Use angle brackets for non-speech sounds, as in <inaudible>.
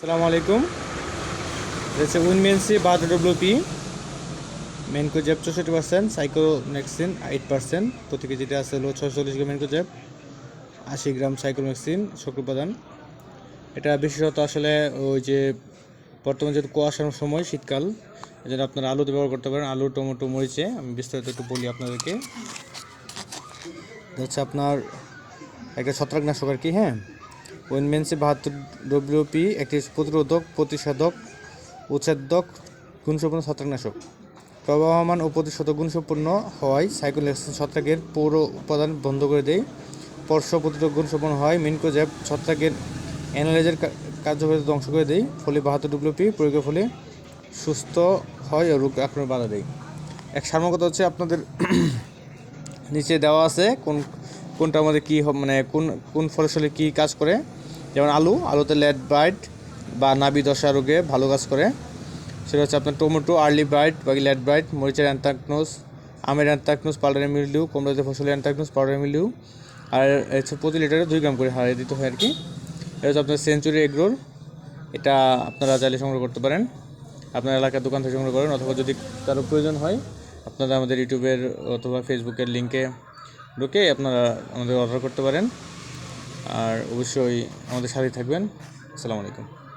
আসসালামু আলাইকুম। হচ্ছে উইনমেন্সি বাদ ডব্লিউপি মেনকো জ্যাব চৌষট্টি পার্সেন্ট সাইক্লোনেক্সিন এইট পার্সেন্ট প্রতি কেজিতে আছে হলো ছয়চল্লিশ গ্রাম মেনকো জ্যাব আশি গ্রাম সাইক্লোমেক্সিন শক্র উপাদান এটা বিশেষত আসলে ওই যে বর্তমানে যেহেতু কুয়াশার সময়, শীতকাল জন্য আপনারা আলুতে ব্যবহার করতে পারেন। আলু, টমেটো, মরিচে, আমি বিস্তারিত একটু বলি আপনাদেরকে। হচ্ছে আপনার একটা ছত্রাকনাশক আর কি হ্যাঁ? উইনমেন্সি বাহাত্তর ডব্লিউপি একটি প্রতিরোধক, প্রতিষেধক উচ্ছেদক গুণসম্পন্ন ছত্রাকনাশক। প্রবাহমান ও প্রতিশোধক গুণসম্পন্ন হওয়ায় সাইক্লোলেক্সিন ছত্রাকের পৌর উপাদান বন্ধ করে দেয়। স্পর্শ প্রতিরোধক গুণসম্পন্ন হয় মিনকোজ্যাব ছত্রাকের অ্যানালাইজার কার্যকারিতা ধ্বংস করে দেয়। ফলে বাহাত্তর ডব্লিউপি প্রয়োগের ফলে সুস্থ হয় ও রোগ আক্রমণ বাধা দেয়। এক সার্মকতা হচ্ছে, আপনাদের <clears throat> নিচে দেওয়া আছে কোন কোনটার আমাদের কী মানে কোন কোন ফসলে কী কাজ করে? যেমন আলু, আলুতে লেড ব্রাইট বা নাবি দশা রোগে ভালো কাজ করে। সেটা হচ্ছে আপনার টমেটো আর্লি ব্রাইট বা লেড ব্রাইট মরিচের অ্যান্থাকনোস আমের অ্যান্থাকনোস পাউডারের মিলিউ কমলাতে ফসলের অ্যান্থাকনোস পাউডারের মিলিউ আর হচ্ছে প্রতি লিটারে দুই গ্রাম করে হারিয়ে দিতে হয় আর কি। এটা হচ্ছে আপনার সেঞ্চুরি এগরোর এটা আপনারা চাইলে সংগ্রহ করতে পারেন। আপনার এলাকার দোকান থেকে সংগ্রহ করেন, অথবা যদি কারও প্রয়োজন হয়, আপনারা আমাদের ইউটিউবের অথবা ফেসবুকের লিঙ্কে ঢুকে আপনারা আমাদের অর্ডার করতে পারেন। আর অবশ্যই আমাদের সাথে থাকবেন। আসসালামু আলাইকুম।